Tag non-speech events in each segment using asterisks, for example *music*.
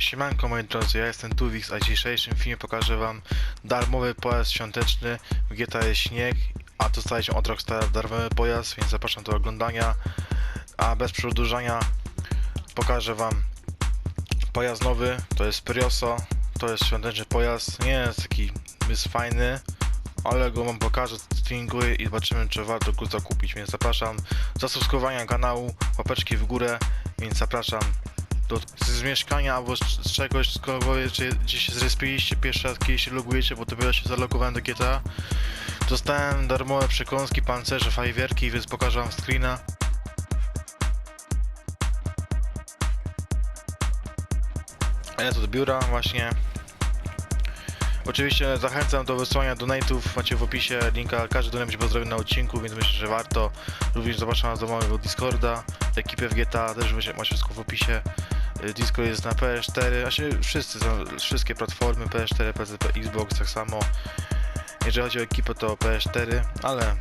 Siemanko moi drodzy, ja jestem Tuwix, a w dzisiejszym filmie pokażę wam darmowy pojazd świąteczny w GTA Śnieg, a dostaliśmy od Rockstar darmowy pojazd, więc zapraszam do oglądania, a bez przedłużania pokażę wam pojazd nowy, to jest Prioso, to jest świąteczny pojazd, nie jest taki jest fajny, ale go wam pokażę, streamuję i zobaczymy czy warto go zakupić, więc zapraszam do subskrybowania kanału, łapeczki w górę, więc zapraszam do, z mieszkania albo z, z czegoś, skoro gdzieś się zrespiliście pierwszy raz, kiedy się logujecie, bo dopiero się zalogowałem do GTA. Dostałem darmowe przekąski, pancerze, fajwerki, więc pokażę wam screena. A ja to do biura właśnie. Oczywiście zachęcam do wysłania donate'ów, macie w opisie linka, każdy donate będzie pozdrowiony na odcinku, więc myślę, że warto. Również zapraszam was do mojego Discorda, ekipę w GTA, też macie wszystko w opisie. Y, Discord jest na PS4, a się wszyscy, wszystkie platformy PS4, PC, Xbox tak samo. Jeżeli chodzi o ekipę to PS4, ale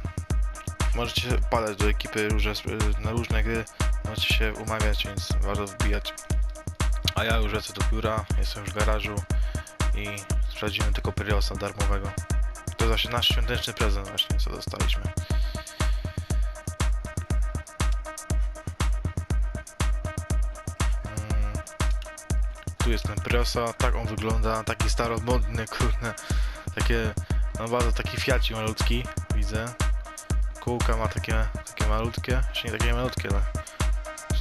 możecie padać do ekipy różne, na różne gry, możecie się umawiać, więc warto wbijać. A ja już lecę do biura, jestem już w garażu i sprawdzimy tylko Priosa darmowego. To właśnie nasz świąteczny prezent właśnie, co dostaliśmy. Tu jest ten Priosa, tak on wygląda, taki staromodny, kurde, takie, no bardzo taki fiacik malutki, widzę. Kółka ma takie, takie malutkie, jeszcze nie takie malutkie, ale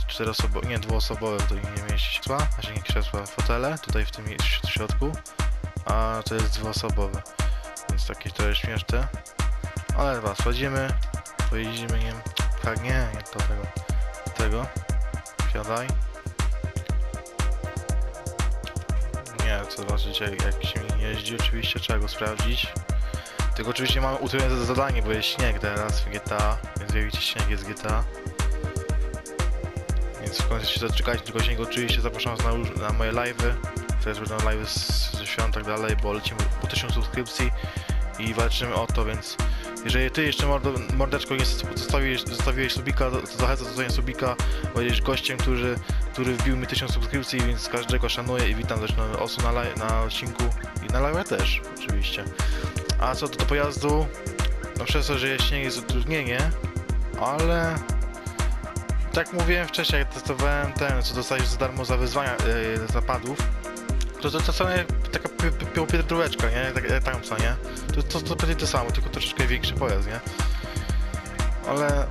czteroosobowe, nie dwuosobowe, to nie mieści krzesła, znaczy nie krzesła, fotele, tutaj w tym w środku, a to jest dwuosobowe, więc takie to jest śmieszne. Ale chyba sprawdzimy, pojeździmy nim, tak nie, nie do tego, tego, siadaj. Co zobaczycie jak się jeździ, oczywiście trzeba go sprawdzić. Tylko oczywiście mamy utrudnione zadanie, bo jest śnieg teraz w GTA, więc jak widzicie śnieg jest GTA. Więc w końcu się doczekajcie tego śniegu, oczywiście zapraszam na, na moje live'y. Teraz będą live'y z- ze świąt tak dalej, bo lecimy po 1000 subskrypcji i walczymy o to, więc jeżeli ty jeszcze mordo, mordeczko nie zostawiłeś, zostawiłeś subika, to zachęcam do zostawienia subika, jesteś gościem, który, który wbił mi 1000 subskrypcji, więc każdego szanuję i witam też osób na, na odcinku i na live też oczywiście. A co do, do pojazdu, no przez to, że jest śnieg jest utrudnienie, ale tak mówiłem wcześniej, jak testowałem ten, co dostałeś za darmo za wyzwania yy, zapadów, to to, to sobie taka pi- pi- pi- pierdółeczka, nie? Tak, jak tam co, nie? To, to, to będzie to samo, tylko troszeczkę większy pojazd, nie? Ale...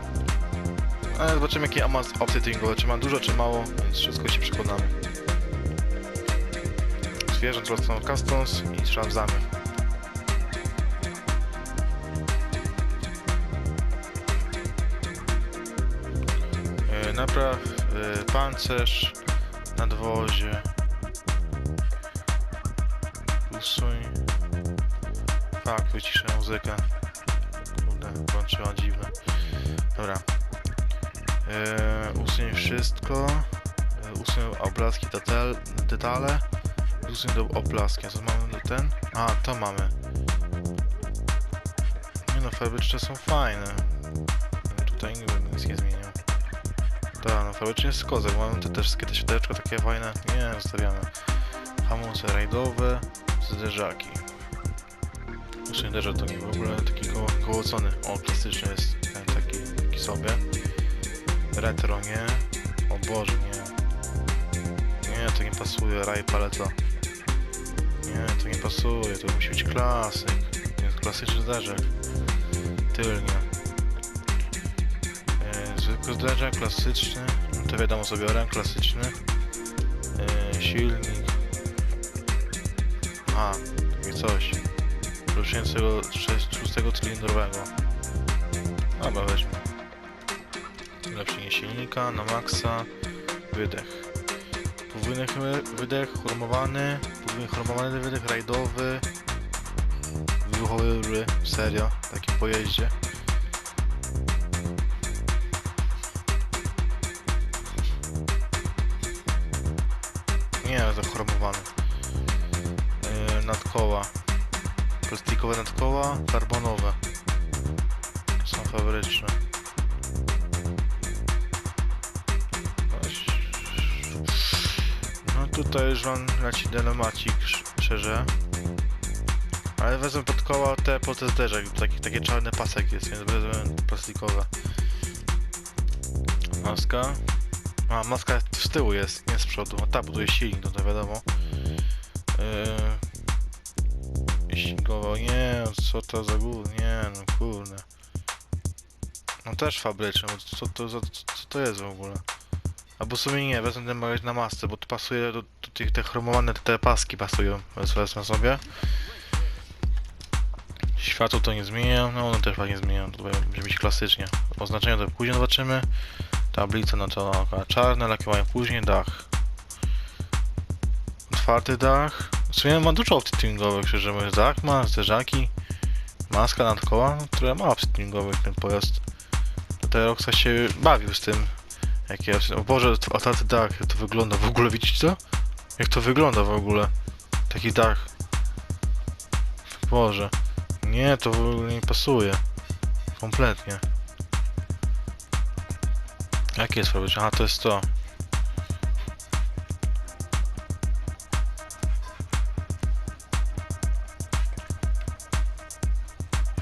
Ale zobaczymy jakie ma opcje tuningowe, czy ma dużo, czy mało, więc wszystko się przekonamy. Zwierząt rosną customs i sprawdzamy. E, Napraw e, pancerz na dwozie. Usuń. Tak, wyciszę muzykę. Kurde, włączyła dziwne. Dobra. E, usuń wszystko. E, usuń detal, detale. Usuń do obrazki. A co mamy ten? A, to mamy. Nie no, fabryczne są fajne. Tutaj nie będę nic nie zmieniał. Tak, no faktycznie jest kozak. Mamy te też wszystkie te światełeczka takie fajne. Nie, zostawiamy. Hamulce rajdowe, zderzaki. Usuń derzak to nie w ogóle taki koło, kołocony. O, klasyczny jest ten taki, taki sobie. Retro nie. O Boże, nie. Nie, to nie pasuje. Raj paleto. Nie, to nie pasuje. To musi być klasyk. Jest klasyczny zderzak. Tylnie. Zwykły zderzak, klasyczny. No to wiadomo orem, klasyczny. E, silnik. A, takie coś. Ruszającego szóstego cylindrowego. Dobra, weźmy. Lepszenie silnika na maksa. Wydech. Podwójny wydech, hormowany. Podwójny hormowany wydech, rajdowy. Wybuchowy. Serio, w takim pojeździe. Nie, zachromowany. Yy, nadkoła. Plastikowe nadkoła, karbonowe. Są fabryczne. Tutaj już wam leci dylemacik, sz- szczerze. Ale wezmę pod koła te po te zderzak, taki, takie czarny pasek jest, więc wezmę plastikowe. Maska. A, maska z tyłu jest, nie z przodu. A bo tu jest silnik, no to wiadomo. Yy... Silnikowo, nie, co to za gówno, nie, no kurde. No też fabryczny, bo co to, co, co to jest w ogóle? Albo w sumie nie, wezmę ten na masce, bo to pasuje do, do tych te chromowane te, paski pasują, więc wezmę sobie. Światło to nie zmieniam, no one też fajnie zmieniam, to będzie być klasycznie. Oznaczenia to później zobaczymy. Tablica no to oka czarne, lakierowanie później, dach. Otwarty dach. W sumie ma dużo opcji tuningowych, szczerze mówiąc. Dach ma, zderzaki, maska nad koła, no, która ma opcji tuningowych ten pojazd. Tutaj Roxa się bawił z tym. Jak ja, o Boże, otwarty dach, jak to wygląda. W ogóle widzicie to? Jak to wygląda w ogóle? Taki dach. Boże. Nie, to w ogóle nie pasuje. Kompletnie. Jakie jest problem? Aha, to jest to.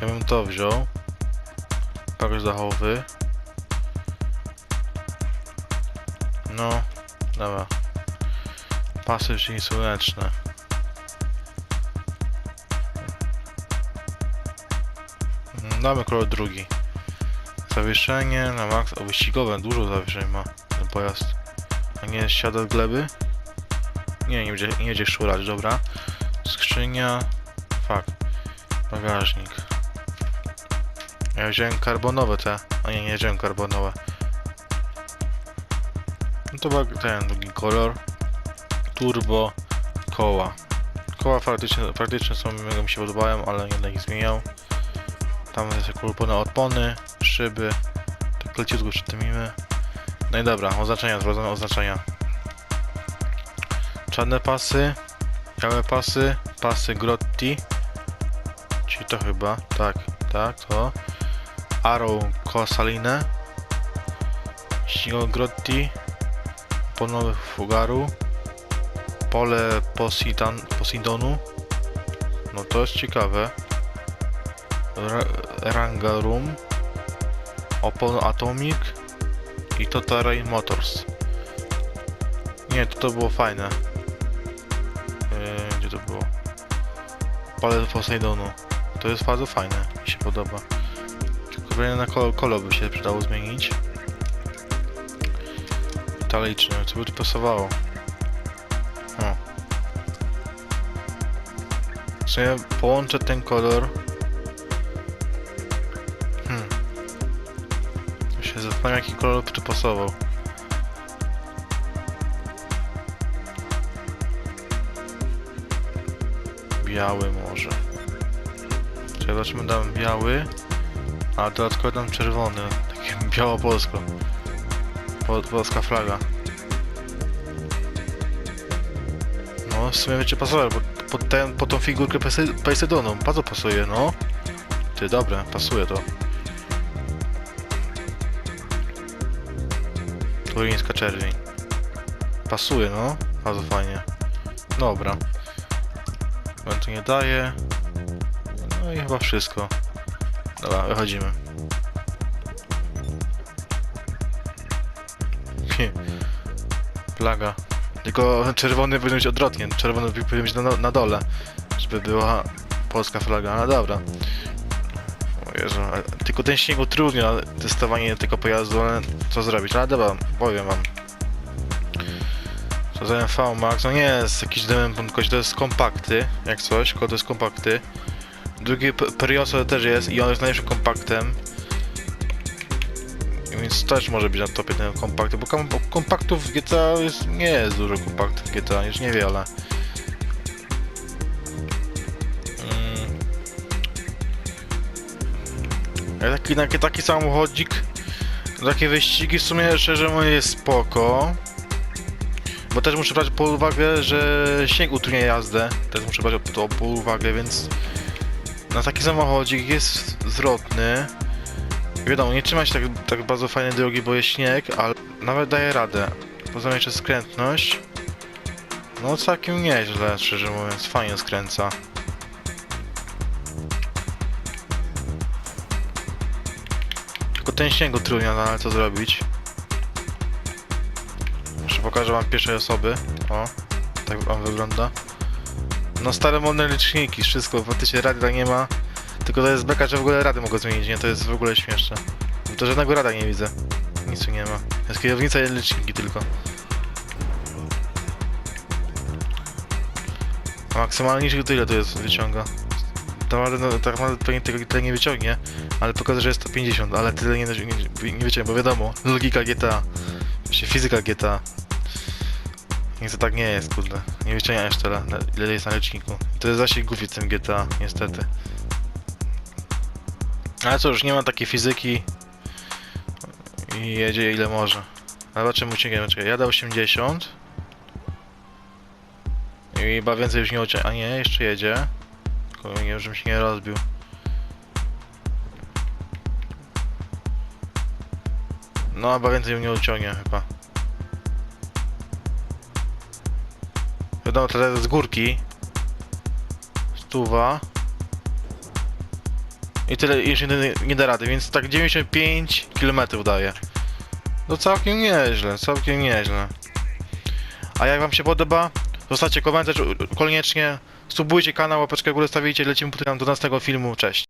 Ja bym to wziął. Pakiet dachowy. No, dobra. Pasy czyli słoneczne. Mm, Damy kolor drugi. Zawieszenie na max, o wyścigowe, dużo zawieszeń ma ten pojazd. A nie siada z gleby? Nie, nie będzie, nie będzie szurać, dobra. Skrzynia, fuck, bagażnik. Ja wziąłem karbonowe te, a nie, nie wziąłem karbonowe. No to bag- ten drugi kolor. Turbo, koła. Koła faktycznie, faktycznie są, mega mi się podobają, ale nie ich zmieniał. Tam jest kupowane opony, szyby. Tak leciutko przytymimy. No i dobra, oznaczenia, sprawdzamy oznaczenia. Czarne pasy, białe pasy, pasy Grotti. Czyli to chyba, tak, tak, to. Arrow Cosaline. Śnigo Grotti. Ponowy Fugaru. Pole Posidan, Posidonu. No to jest ciekawe. Ra- Rangarum, Opon Atomic i Total Rain Motors. Nie, to, to było fajne. Yy, gdzie to było? Pale Poseidonu. To jest bardzo fajne, mi się podoba. Tylko na kolor, kolor by się przydało zmienić. Metaliczny, co by tu pasowało? O. W sumie połączę ten kolor Hmm. Ja się zastanawiam, jaki kolor by tu pasował. Biały może. Czy zobaczymy, dam biały, a dodatkowo dam czerwony. Taki *laughs* biało-polsko. Po, polska flaga. No, w sumie będzie pasować, bo pod, ten, tą figurkę Poseidonu bardzo pasuje, no. Ty, dobre, pasuje to. Turyńska czerwień. Pasuje, no. Bardzo fajnie. Dobra. On tu nie daje. No i chyba wszystko. Dobra, wychodzimy. Plaga. Tylko czerwony powinien być odwrotnie. Czerwony powinien być na, na dole. Żeby była polska flaga. No dobra. O Jezu, ale tylko ten śnieg utrudnia testowanie tego pojazdu, ale co zrobić? Ale dobra, powiem wam. Co za MV Max, no nie jest jakiś demon, tylko to jest kompakty, jak coś, tylko to jest kompakty. Drugi Perioso też jest i on jest najlepszym kompaktem. Więc też może być na topie ten kompakty, bo kom kompaktów w GTA jest, nie jest dużo kompaktów w GTA, już niewiele. Mm. Taki, taki, taki samochodzik, takie wyścigi w sumie szczerze mówiąc jest spoko. Bo też muszę brać pod uwagę, że śnieg utrudnia jazdę. Też muszę brać to pod uwagę, więc na taki samochodzik jest zwrotny. Wiadomo, nie trzyma się tak, tak bardzo fajnej drogi, bo jest śnieg, ale nawet daje radę. Poza jeszcze skrętność. No całkiem nieźle, szczerze mówiąc, fajnie skręca. Tylko ten śnieg utrudnia, no ale co zrobić? Jeszcze pokażę wam pierwszej osoby. O, tak wam wygląda. No stare modne liczniki, wszystko, faktycznie radia nie ma. Tylko to jest beka, że w ogóle rady mogą zmienić, nie? To jest w ogóle śmieszne. To żadnego rada nie widzę. Nic tu nie ma. Jest kierownica i liczniki tylko. A maksymalnie to ile to jest wyciąga? To naprawdę, no, tak pewnie tego tyle nie wyciągnie, ale pokaże, że jest to 50, ale tyle nie, nie, nie wyciągnie, bo wiadomo, logika GTA, właśnie fizyka GTA. Niestety tak nie jest, kurde. Nie wyciągnie aż tyle, ile jest na leczniku. To jest zasięg głupi w tym GTA, niestety. Ale cóż, nie ma takiej fizyki i jedzie ile może. Zobaczymy uciekniemy, czekaj, jadę 80. I chyba więcej już nie ucieknie. A nie, jeszcze jedzie. Tylko nie, żebym się nie rozbił. No, chyba więcej już nie uciągnie chyba. Wiadomo, teraz z górki. Stuwa. I tyle, już nie, nie da rady, więc tak 95 km daje. No całkiem nieźle, całkiem nieźle. A jak wam się podoba, zostawcie komentarz koniecznie, subujcie kanał, łapeczkę w górę stawicie, lecimy do następnego filmu, cześć.